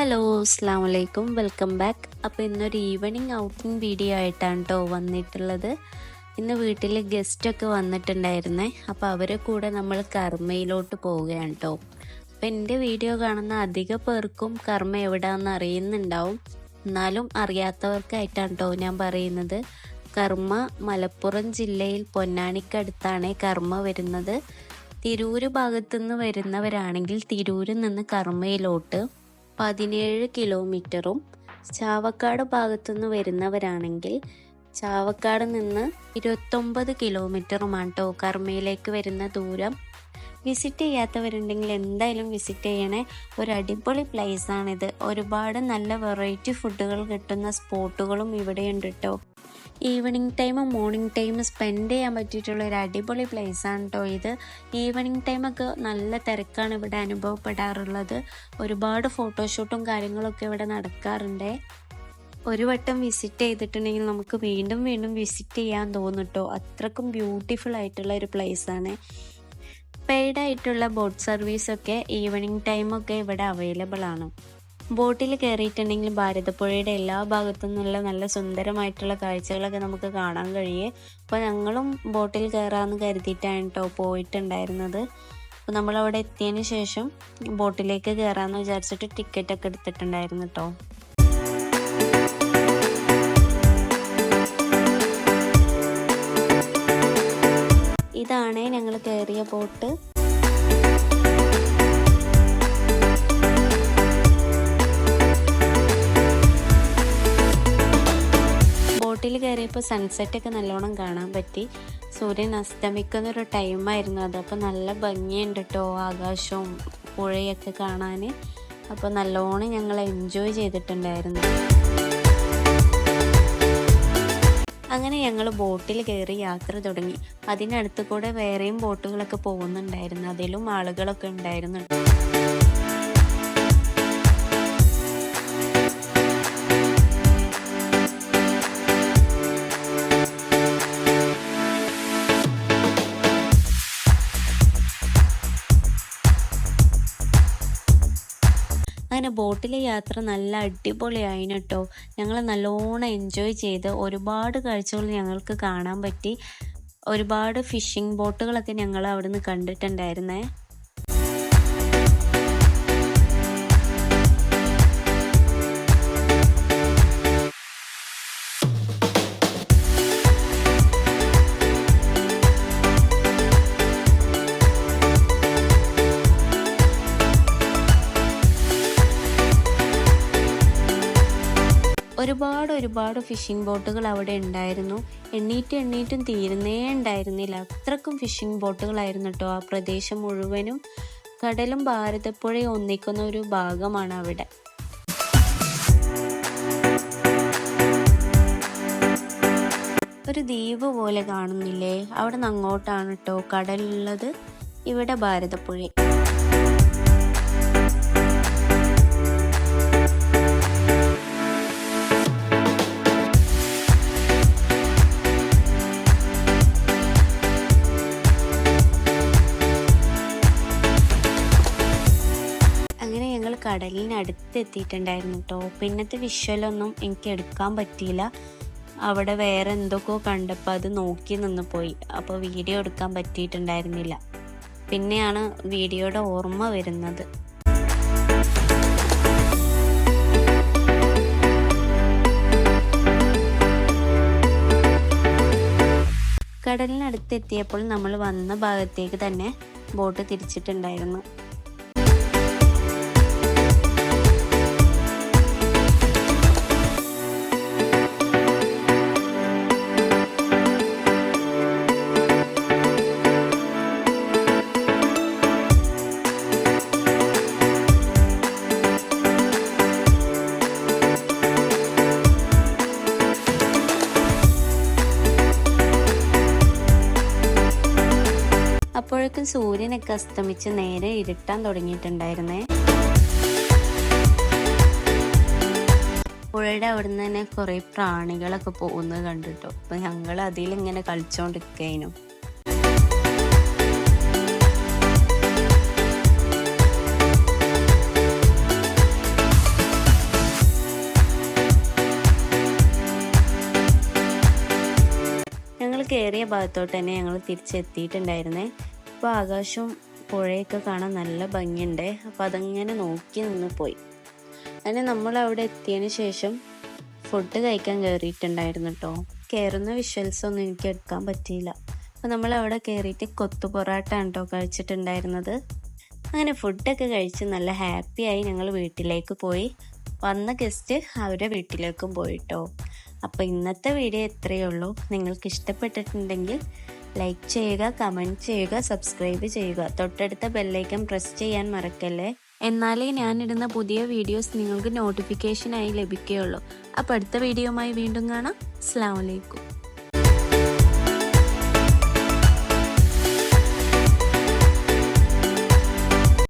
Hello അസ്സാം വലൈക്കും welcome back. അപ്പോൾ ഇന്നൊരു ഈവനിങ് ഔട്ടിംഗ് വീഡിയോ ആയിട്ടാണ് കേട്ടോ വന്നിട്ടുള്ളത്. ഇന്ന് വീട്ടിൽ ഗസ്റ്റൊക്കെ വന്നിട്ടുണ്ടായിരുന്നേ. അപ്പോൾ അവരെ കൂടെ നമ്മൾ കർമ്മയിലോട്ട് പോവുകയാണ് കേട്ടോ അപ്പോൾ എന്റെ വീഡിയോ കാണുന്ന അധിക പേർക്കും കർമ്മ എവിടെയാണെന്ന് അറിയുന്നുണ്ടാവും. എന്നാലും അറിയാത്തവർക്കായിട്ടാണ് കേട്ടോ ഞാൻ പറയുന്നത്. കർമ്മ മലപ്പുറം ജില്ലയിൽ പൊന്നാനിക്കടുത്താണ് കർമ്മ വരുന്നത്. തിരൂര് ഭാഗത്തുനിന്ന് വരുന്നവരാണെങ്കിൽ തിരൂരിൽ നിന്ന് കർമ്മയിലോട്ട് പതിനേഴ് കിലോമീറ്ററും ചാവക്കാട് ഭാഗത്തുനിന്ന് വരുന്നവരാണെങ്കിൽ ചാവക്കാട് നിന്ന് ഇരുപത്തൊമ്പത് കിലോമീറ്ററുമാണ് കേട്ടോ വരുന്ന ദൂരം. വിസിറ്റ് ചെയ്യാത്തവരുണ്ടെങ്കിൽ എന്തായാലും വിസിറ്റ് ചെയ്യണേ. ഒരു അടിപൊളി പ്ലേസ് ആണിത്. ഒരുപാട് നല്ല വെറൈറ്റി ഫുഡുകൾ കിട്ടുന്ന സ്പോട്ടുകളും ഇവിടെയുണ്ട് കേട്ടോ ഈവനിങ് ടൈമും മോർണിംഗ് ടൈമും സ്പെൻഡ് ചെയ്യാൻ പറ്റിയിട്ടുള്ള ഒരു അടിപൊളി ആണ് കേട്ടോ ഇത്. ഈവനിങ് ടൈമൊക്കെ നല്ല തിരക്കാണ് ഇവിടെ അനുഭവപ്പെടാറുള്ളത്. ഒരുപാട് ഫോട്ടോഷൂട്ടും കാര്യങ്ങളൊക്കെ ഇവിടെ നടക്കാറുണ്ട്. ഒരു വട്ടം വിസിറ്റ് ചെയ്തിട്ടുണ്ടെങ്കിൽ നമുക്ക് വീണ്ടും വീണ്ടും വിസിറ്റ് ചെയ്യാൻ തോന്നും അത്രക്കും ബ്യൂട്ടിഫുൾ ആയിട്ടുള്ള ഒരു പ്ലേസ് ആണ്. പെയ്ഡ് ആയിട്ടുള്ള ബോട്ട് സർവീസൊക്കെ ഈവനിങ് ടൈമൊക്കെ ഇവിടെ അവൈലബിൾ ആണ്. ബോട്ടിൽ കയറിയിട്ടുണ്ടെങ്കിൽ ഭാരതപ്പുഴയുടെ എല്ലാ ഭാഗത്തു നിന്നുള്ള നല്ല സുന്ദരമായിട്ടുള്ള കാഴ്ചകളൊക്കെ നമുക്ക് കാണാൻ കഴിയേ. അപ്പോൾ ഞങ്ങളും ബോട്ടിൽ കയറാമെന്ന് കരുതിയിട്ടാണ് കേട്ടോ പോയിട്ടുണ്ടായിരുന്നത്. അപ്പോൾ നമ്മളവിടെ എത്തിയതിന് ശേഷം ബോട്ടിലേക്ക് കയറാമെന്ന് വിചാരിച്ചിട്ട് ടിക്കറ്റൊക്കെ എടുത്തിട്ടുണ്ടായിരുന്നു കേട്ടോ ബോട്ടിൽ സൺസെറ്റൊക്കെ നല്ലോണം കാണാൻ പറ്റി. സൂര്യൻ അസ്തമിക്കുന്ന ഒരു ടൈമായിരുന്നു അത്. അപ്പോൾ നല്ല ഭംഗിയുണ്ട് കേട്ടോ ആകാശവും പുഴയൊക്കെ കാണാൻ അപ്പോൾ നല്ലോണം ഞങ്ങൾ എൻജോയ് ചെയ്തിട്ടുണ്ടായിരുന്നു. അങ്ങനെ ഞങ്ങൾ ബോട്ടിൽ കയറി യാത്ര തുടങ്ങി. അതിനടുത്ത് കൂടെ വേറെയും ബോട്ടുകളൊക്കെ പോകുന്നുണ്ടായിരുന്നു. അതിലും ആളുകളൊക്കെ ഉണ്ടായിരുന്നു. അങ്ങനെ ബോട്ടിലെ യാത്ര നല്ല അടിപൊളിയായിന് കേട്ടോ ഞങ്ങൾ നല്ലോണം എൻജോയ് ചെയ്ത് ഒരുപാട് കാഴ്ചകൾ ഞങ്ങൾക്ക് കാണാൻ പറ്റി. ഒരുപാട് ഫിഷിംഗ് ബോട്ടുകളൊക്കെ ഞങ്ങൾ അവിടുന്ന് കണ്ടിട്ടുണ്ടായിരുന്നേ. ഒരുപാട് ഒരുപാട് ഫിഷിംഗ് ബോട്ടുകൾ അവിടെ ഉണ്ടായിരുന്നു. എണ്ണീറ്റ് എണ്ണീറ്റും തീരുന്നേ ഉണ്ടായിരുന്നില്ല. അത്രക്കും ഫിഷിംഗ് ബോട്ടുകളായിരുന്നു കേട്ടോ ആ പ്രദേശം മുഴുവനും. കടലും ഭാരതപ്പുഴയും ഒന്നിക്കുന്ന ഒരു ഭാഗമാണ് അവിടെ. ഒരു ദ്വീപ് പോലെ കാണുന്നില്ലേ? അവിടെ നിന്ന് അങ്ങോട്ടാണ് കേട്ടോ കടലുള്ളത്. ഇവിടെ ഭാരതപ്പുഴ. കടലിനടുത്ത് എത്തിയിട്ടുണ്ടായിരുന്നു കേട്ടോ പിന്നത്തെ വിഷ്വലൊന്നും എനിക്ക് എടുക്കാൻ പറ്റിയില്ല. അവിടെ വേറെ എന്തൊക്കെയോ കണ്ടപ്പോൾ അത് നോക്കി നിന്ന് പോയി. അപ്പോൾ വീഡിയോ എടുക്കാൻ പറ്റിയിട്ടുണ്ടായിരുന്നില്ല. പിന്നെയാണ് വീഡിയോയുടെ ഓർമ്മ വരുന്നത്. കടലിനടുത്തെത്തിയപ്പോൾ നമ്മൾ വന്ന ഭാഗത്തേക്ക് തന്നെ ബോട്ട് തിരിച്ചിട്ടുണ്ടായിരുന്നു. അപ്പോഴേക്കും സൂര്യനൊക്കെ അസ്തമിച്ച് നേരെ ഇരുട്ടാൻ തുടങ്ങിയിട്ടുണ്ടായിരുന്നേ. പുഴയുടെ അവിടുന്ന് തന്നെ കുറേ പ്രാണികളൊക്കെ പോകുന്നത് കണ്ടിട്ടോ. അപ്പൊ ഞങ്ങൾ അതിലിങ്ങനെ കളിച്ചോണ്ടിരിക്കും ഞങ്ങൾ കയറിയ ഭാഗത്തോട്ട് തന്നെ ഞങ്ങൾ തിരിച്ചെത്തിയിട്ടുണ്ടായിരുന്നേ. അപ്പോൾ ആകാശവും പുഴയൊക്കെ കാണാൻ നല്ല ഭംഗിയുണ്ട്. അപ്പോൾ അതങ്ങനെ നോക്കി നിന്ന് പോയി. അങ്ങനെ നമ്മൾ അവിടെ എത്തിയതിന് ശേഷം ഫുഡ് കഴിക്കാൻ കയറിയിട്ടുണ്ടായിരുന്നു കേട്ടോ കയറുന്ന വിഷ്വൽസ് ഒന്നും എനിക്ക് എടുക്കാൻ പറ്റിയില്ല. അപ്പോൾ നമ്മൾ അവിടെ കയറിയിട്ട് കൊത്തു പൊറാട്ട കേട്ടോ കഴിച്ചിട്ടുണ്ടായിരുന്നത്. അങ്ങനെ ഫുഡൊക്കെ കഴിച്ച് നല്ല ഹാപ്പിയായി ഞങ്ങൾ വീട്ടിലേക്ക് പോയി. വന്ന ഗസ്റ്റ് അവരുടെ വീട്ടിലേക്കും പോയിട്ടോ അപ്പോൾ ഇന്നത്തെ വീഡിയോ ഇത്രയേ ഉള്ളൂ. നിങ്ങൾക്ക് ഇഷ്ടപ്പെട്ടിട്ടുണ്ടെങ്കിൽ ലൈക്ക് ചെയ്യുക കമന്റ് ചെയ്യുക സബ്സ്ക്രൈബ് ചെയ്യുക. തൊട്ടടുത്ത ബെല്ലൈക്കൻ പ്രസ് ചെയ്യാൻ മറക്കല്ലേ? എന്നാലേ ഞാനിടുന്ന പുതിയ വീഡിയോസ് നിങ്ങൾക്ക് നോട്ടിഫിക്കേഷനായി ലഭിക്കുകയുള്ളൂ. അപ്പോൾ അടുത്ത വീഡിയോയുമായി വീണ്ടും കാണാം. അസ്സാം വലൈക്കും